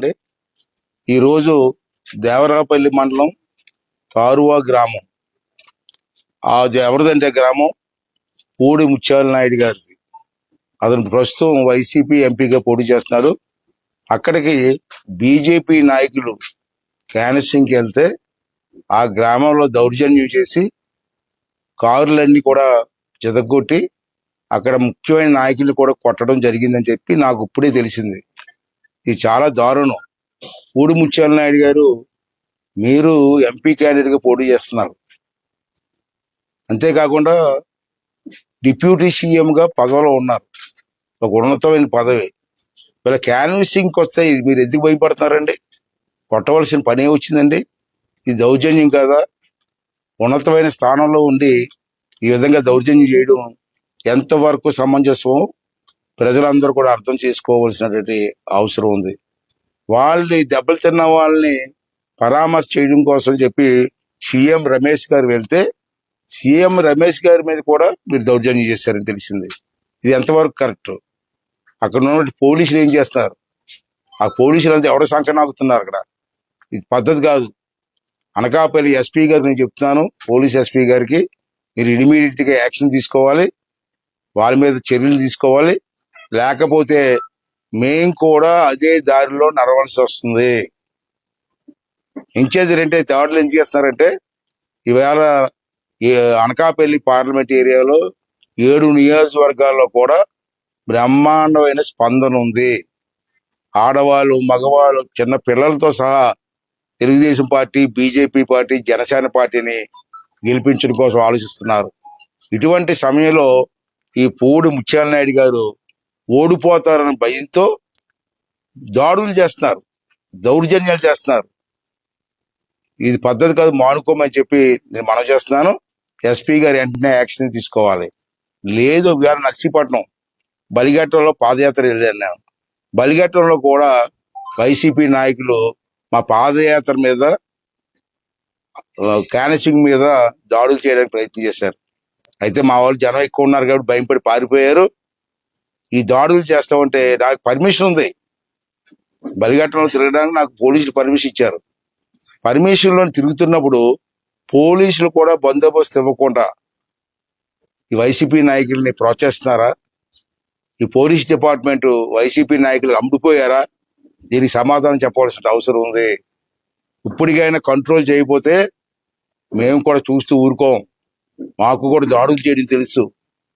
అండి ఈరోజు దేవరాపల్లి మండలం తారువా గ్రామం. ఆ ఎవరిదంటే గ్రామం పూడి ముత్యాల నాయుడు గారిది. అతను ప్రస్తుతం వైసీపీ ఎంపీగా పోటీ చేస్తున్నారు. అక్కడికి బీజేపీ నాయకులు క్యాన్సింగ్కి వెళ్తే ఆ గ్రామంలో దౌర్జన్యం చేసి కారులన్నీ కూడా చెదగొట్టి అక్కడ ముఖ్యమైన నాయకులు కూడా కొట్టడం జరిగిందని చెప్పి నాకు ఇప్పుడే తెలిసింది. ఇది చాలా దారుణం. పూడి ముత్యాల నాయుడు గారు మీరు ఎంపీ క్యాండిడేట్గా పోటీ చేస్తున్నారు. అంతేకాకుండా డిప్యూటీ సీఎంగా పదవిలో ఉన్నారు. ఒక ఉన్నతమైన పదవి. వీళ్ళ క్యాన్వసింగ్కి వస్తే మీరు ఎందుకు భయపడుతున్నారండి? కొట్టవలసిన పని వచ్చిందండి ఇది దౌర్జన్యం కదా? ఉన్నతమైన స్థానంలో ఉండి ఈ విధంగా దౌర్జన్యం చేయడం ఎంతవరకు సమంజసమో ప్రజలందరూ కూడా అర్థం చేసుకోవాల్సినటువంటి అవసరం ఉంది. వాళ్ళని దెబ్బలు తిన్న వాళ్ళని పరామర్శ చేయడం కోసం చెప్పి సీఎం రమేష్ గారు వెళ్తే సీఎం రమేష్ గారి మీద కూడా మీరు దౌర్జన్యం చేశారని తెలిసింది. ఇది ఎంతవరకు కరెక్ట్? అక్కడ ఉన్న పోలీసులు ఏం చేస్తున్నారు? ఆ పోలీసులు అంతా ఎవడ సంకనాగుతున్నారు అక్కడ? ఇది పద్ధతి కాదు. అనకాపల్లి ఎస్పీ గారు నేను చెప్తున్నాను పోలీస్ ఎస్పీ గారికి మీరు ఇమీడియట్గా యాక్షన్ తీసుకోవాలి వాళ్ళ మీద చర్యలు తీసుకోవాలి లేకపోతే మేం కూడా అదే దారిలో నడవలసి వస్తుంది. ఇంచేది రెంటే థర్డ్లు ఏం చేస్తున్నారంటే ఈవేళ ఈ అనకాపల్లి పార్లమెంట్ ఏరియాలో ఏడు నియోజకవర్గాల్లో కూడా బ్రహ్మాండమైన స్పందన ఉంది. ఆడవాళ్ళు మగవాళ్ళు చిన్న పిల్లలతో సహా Telugu Desam party BJP party Janasena పార్టీని గెలిపించడం కోసం ఆలోచిస్తున్నారు. ఇటువంటి సమయంలో ఈ పూడి ముత్యాల నాయుడు గారు ఓడిపోతారన్న భయంతో దాడులు చేస్తున్నారు దౌర్జన్యాలు చేస్తున్నారు. ఇది పద్ధతి కాదు మానుకోమని చెప్పి నేను మనం చేస్తున్నాను. ఎస్పీ గారు వెంటనే యాక్షన్ తీసుకోవాలి. లేదు ఒకవేళ నర్సీపట్నం బలిఘట్టంలో పాదయాత్ర వెళ్ళాను నేను. బలిఘట్టంలో కూడా వైసీపీ నాయకులు మా పాదయాత్ర మీద క్యానసింగ్ మీద దాడులు చేయడానికి ప్రయత్నం చేశారు. అయితే మా వాళ్ళు జనం ఎక్కువ ఉన్నారు కాబట్టి భయపడి పారిపోయారు. ఈ దాడులు చేస్తామంటే నాకు పర్మిషన్ ఉంది. బలిఘట్టంలో తిరగడానికి నాకు పోలీసులు పర్మిషన్ ఇచ్చారు. పర్మిషన్లో తిరుగుతున్నప్పుడు పోలీసులు కూడా బందోబస్తు ఇవ్వకుండా ఈ వైసీపీ నాయకుల్ని ప్రోత్సహిస్తున్నారా? ఈ పోలీస్ డిపార్ట్మెంట్ వైసీపీ నాయకులు అమ్ముడిపోయారా? దీనికి సమాధానం చెప్పవలసిన అవసరం ఉంది. ఇప్పటికైనా కంట్రోల్ చేయకపోతే మేము కూడా చూస్తూ ఊరుకోం. మాకు కూడా దాడులు చేయడం తెలుసు.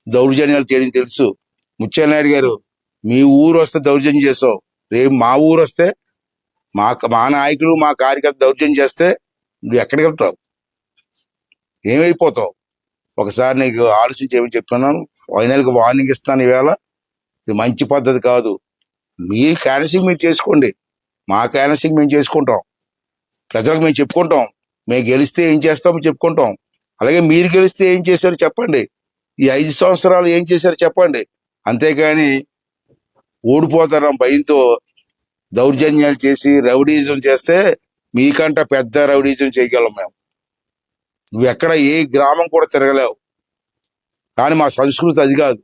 దౌర్జన్యాలు చేయడం తెలుసు. ముత్యాలనాయుడు గారు మీ ఊరు వస్తే దౌర్జన్యం చేసావు. రేపు మా ఊరు వస్తే మా మా నాయకులు మా కార్యకర్త దౌర్జన్యం చేస్తే నువ్వు ఎక్కడికి వెళ్తావు? ఏమైపోతావు? ఒకసారి నీకు ఆలోచించి ఏమని చెప్తున్నాను? ఫైనల్గా వార్నింగ్ ఇస్తాను ఈవేళ. ఇది మంచి పద్ధతి కాదు. మీ క్యాన్సింగ్ మీరు చేసుకోండి. మా క్యాన్సింగ్ మేము చేసుకుంటాం. ప్రజలకు మేము చెప్పుకుంటాం. మేము గెలిస్తే ఏం చేస్తామో చెప్పుకుంటాం. అలాగే మీరు గెలిస్తే ఏం చేశారో చెప్పండి. ఈ ఐదు సంవత్సరాలు ఏం చేశారో చెప్పండి. అంతేకాని ఓడిపోతారన్న భయంతో దౌర్జన్యాలు చేసి రౌడీజం చేస్తే మీకంట పెద్ద రౌడీజం చేయగలం మేము. నువ్వు ఎక్కడ ఏ గ్రామం కూడా తిరగలేవు. కానీ మా సంస్కృతి అది కాదు.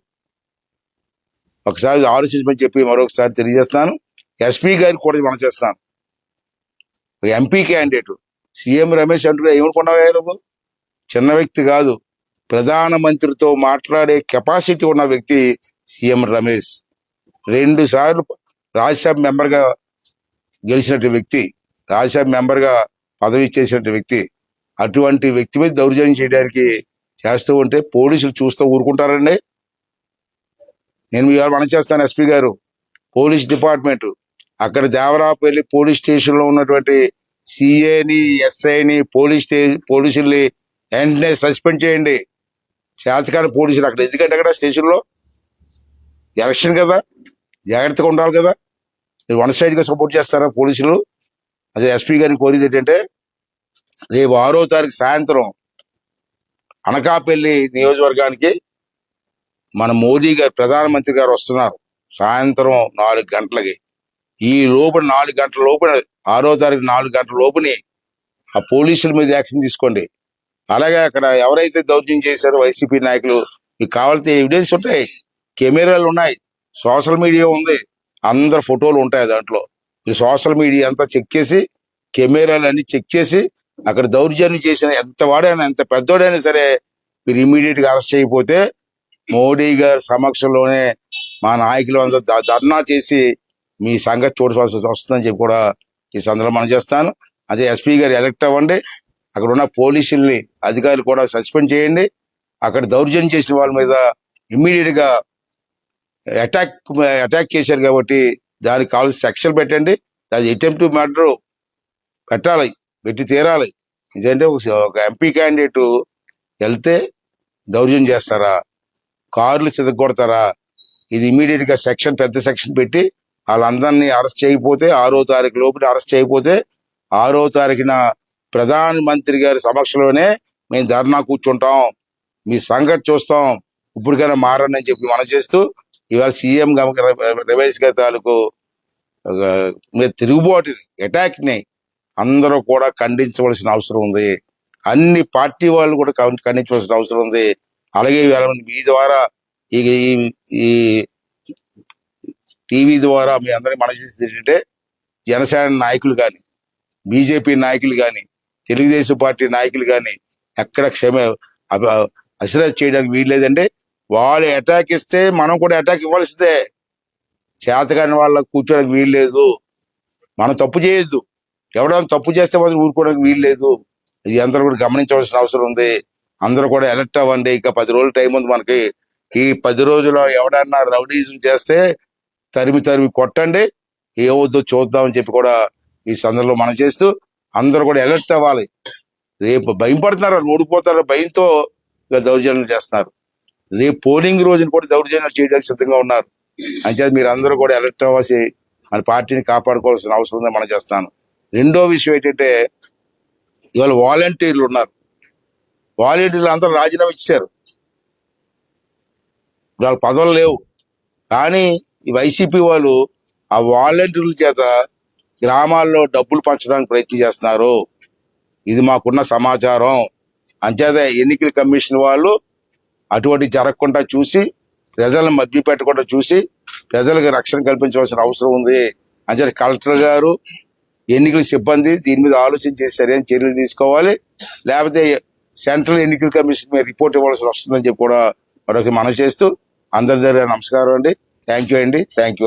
ఒకసారి ఆలోచించమని చెప్పి మరొకసారి తెలియజేస్తాను ఎస్పీ గారికి కూడా మనం చేస్తాను ఎంపీ క్యాండిడేట్. సీఎం రమేష్ అంటూ ఏమనుకున్నావే నువ్వు? చిన్న వ్యక్తి కాదు. ప్రధానమంత్రితో మాట్లాడే కెపాసిటీ ఉన్న వ్యక్తి సీఎం రమేష్. రెండు సార్లు రాజ్యసభ మెంబర్గా గెలిచినటువంటి వ్యక్తి రాజ్యసభ మెంబర్గా పదవి చేసినట్టు వ్యక్తి అటువంటి వ్యక్తి మీద దౌర్జన్యం చేయడానికి చేస్తూ ఉంటే పోలీసులు చూస్తూ ఊరుకుంటారండి. నేను మీ మనం చేస్తాను ఎస్పీ గారు. Police department. అక్కడ దేవరాపల్లి పోలీస్ స్టేషన్లో ఉన్నటువంటి సిఏని ఎస్ఐని పోలీస్ స్టే పోలీసుల్ని వెంటనే సస్పెండ్ చేయండి. చేతకాని పోలీసులు అక్కడ. ఎందుకంటే అక్కడ స్టేషన్లో ఎలక్షన్ కదా జాగ్రత్తగా ఉండాలి కదా. మీరు వన్ సైడ్గా సపోర్ట్ చేస్తారా పోలీసులు? అదే ఎస్పీ గారిని కోరేది ఏంటంటే రేపు ఆరో తారీఖు సాయంత్రం అనకాపల్లి నియోజకవర్గానికి మన మోదీ గారు ప్రధానమంత్రి గారు వస్తున్నారు. సాయంత్రం నాలుగు గంటలకి. ఈ లోపల నాలుగు గంటల లోపల ఆరో తారీఖు నాలుగు గంటల లోపుని ఆ పోలీసుల మీద యాక్షన్ తీసుకోండి. అలాగే అక్కడ ఎవరైతే దౌర్జన్యం చేశారో వైసీపీ నాయకులు మీకు కావాల్సిన ఎవిడెన్స్ ఉంటాయి. కెమెరాలు ఉన్నాయి. సోషల్ మీడియా ఉంది. అందరు ఫోటోలు ఉంటాయి దాంట్లో. మీరు సోషల్ మీడియా అంతా చెక్ చేసి కెమెరాలు అన్ని చెక్ చేసి అక్కడ దౌర్జన్యం చేసిన ఎంత వాడైనా ఎంత పెద్దోడైనా సరే మీరు ఇమీడియట్గా అరెస్ట్ చేయకపోతే మోడీ గారి సమక్షంలోనే మా నాయకులు అందరూ ధర్నా చేసి మీ సంగతి చూడవలసి వస్తుందని చెప్పి కూడా ఈ సందర్భం మనం చేస్తాను. అదే ఎస్పీ గారు ఎలక్ట్ అవ్వండి. అక్కడ ఉన్న పోలీసుల్ని అధికారులు కూడా సస్పెండ్ చేయండి. అక్కడ దౌర్జన్యం చేసిన వాళ్ళ మీద ఇమ్మీడియట్గా అటాక్ అటాక్ చేశారు కాబట్టి దానికి కావాల్సిన సెక్షన్ పెట్టండి. అది అటెంప్ట్ మర్డర్ పెట్టాలి. పెట్టి తీరాలి. ఎందుకంటే ఒక- ఎంపీ క్యాండిడేట్ వెళ్తే దౌర్జన్యం చేస్తారా? కార్లు చెదగొడతారా ఇది ఇమీడియట్గా సెక్షన్ పెద్ద సెక్షన్ పెట్టి వాళ్ళందరినీ అరెస్ట్ చేయకపోతే ఆరో తారీఖు లోపల అరెస్ట్ చేయకపోతే ఆరో తారీఖున ప్రధాన మంత్రి గారి సమక్షంలోనే మేము ధర్నా కూర్చుంటాం. మీ సంగతి చూస్తాం. ఇప్పటికైనా మారని చెప్పి మనం చేస్తూ ఇవాళ సీఎం రమేష్ గారి తాలూకు మీద తిరుగుబాటుని అటాక్ని అందరూ కూడా ఖండించవలసిన అవసరం ఉంది. అన్ని పార్టీ వాళ్ళు కూడా ఖండించవలసిన అవసరం ఉంది. అలాగే మీ ద్వారా ఈ ఈ- టీవీ ద్వారా మీ అందరికీ మనం చేసేది ఏంటంటే జనసేన నాయకులు కానీ బీజేపీ నాయకులు కానీ తెలుగుదేశం పార్టీ నాయకులు కానీ ఎక్కడ క్షమ అశ్రద్ధ చేయడానికి వీల్లేదంటే వాళ్ళు అటాక్ ఇస్తే మనం కూడా అటాక్ ఇవ్వాల్సిందే. చేతకాని వాళ్ళకి కూర్చోడానికి వీల్లేదు మనం తప్పు చేయొద్దు. ఎవడైనా తప్పు చేస్తే మనం ఊరుకోవడానికి వీల్లేదు ఇది అందరూ కూడా గమనించవలసిన అవసరం ఉంది. అందరూ కూడా ఎలక్ట్ అవ్వండి. ఇక పది రోజులు టైం ఉంది మనకి. ఈ పది రోజుల్లో ఎవడన్నా రౌడీజం చేస్తే తరిమి తరిమి కొట్టండి. ఏవద్దో చూద్దామని చెప్పి కూడా ఈ సందర్భంలో మనం చేస్తూ అందరూ కూడా ఎలర్ట్ అవ్వాలి. రేపు భయం పడుతున్నారు. ఓడిపోతారు. భయంతో ఇక దౌర్జన్యం చేస్తున్నారు. రేపు పోలింగ్ రోజున కూడా దౌర్జన్యాలు చేయడానికి సిద్ధంగా ఉన్నారు. అంచేది మీరు అందరూ కూడా ఎలక్ట్ అవ్వాల్సి మన పార్టీని కాపాడుకోవాల్సిన అవసరం ఉందని మనం చేస్తాను రెండో విషయం ఏంటంటే ఇవాళ వాలంటీర్లు ఉన్నారు. వాలంటీర్లు అందరూ రాజీనామా ఇచ్చారు. వాళ్ళ పదవులు లేవు. కానీ ఈ వైసీపీ వాళ్ళు ఆ వాలంటీర్ల చేత గ్రామాల్లో డబ్బులు పంచడానికి ప్రయత్నం చేస్తున్నారు. ఇది మాకున్న సమాచారం. అంచేత ఎన్నికల కమిషన్ వాళ్ళు అటువంటి జరగకుండా చూసి ప్రజలను మభ్య పెట్టకుండా చూసి ప్రజలకు రక్షణ కల్పించవలసిన అవసరం ఉంది అంచేత కలెక్టర్ గారు ఎన్నికల సిబ్బంది దీని మీద ఆలోచన చేసి సరైన చర్యలు తీసుకోవాలి. లేకపోతే సెంట్రల్ ఎన్నికల కమిషన్ మీద రిపోర్ట్ ఇవ్వాల్సి వస్తుందని చెప్పి కూడా మరొక మనం చేస్తూ అందరి దగ్గర నమస్కారం అండి. థ్యాంక్ యూ అండి. థ్యాంక్ యూ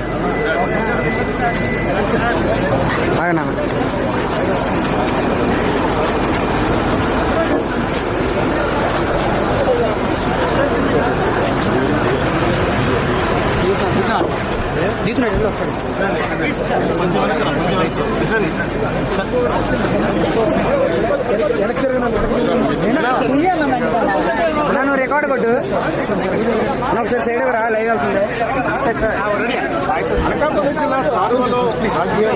అన్నా నువ్వు రికార్డ్ కొట్టు ఒకసారి సైడ్ రా లైవ్ వెళ్తుంది. అనకాపల్లి జిల్లా రాజకీయ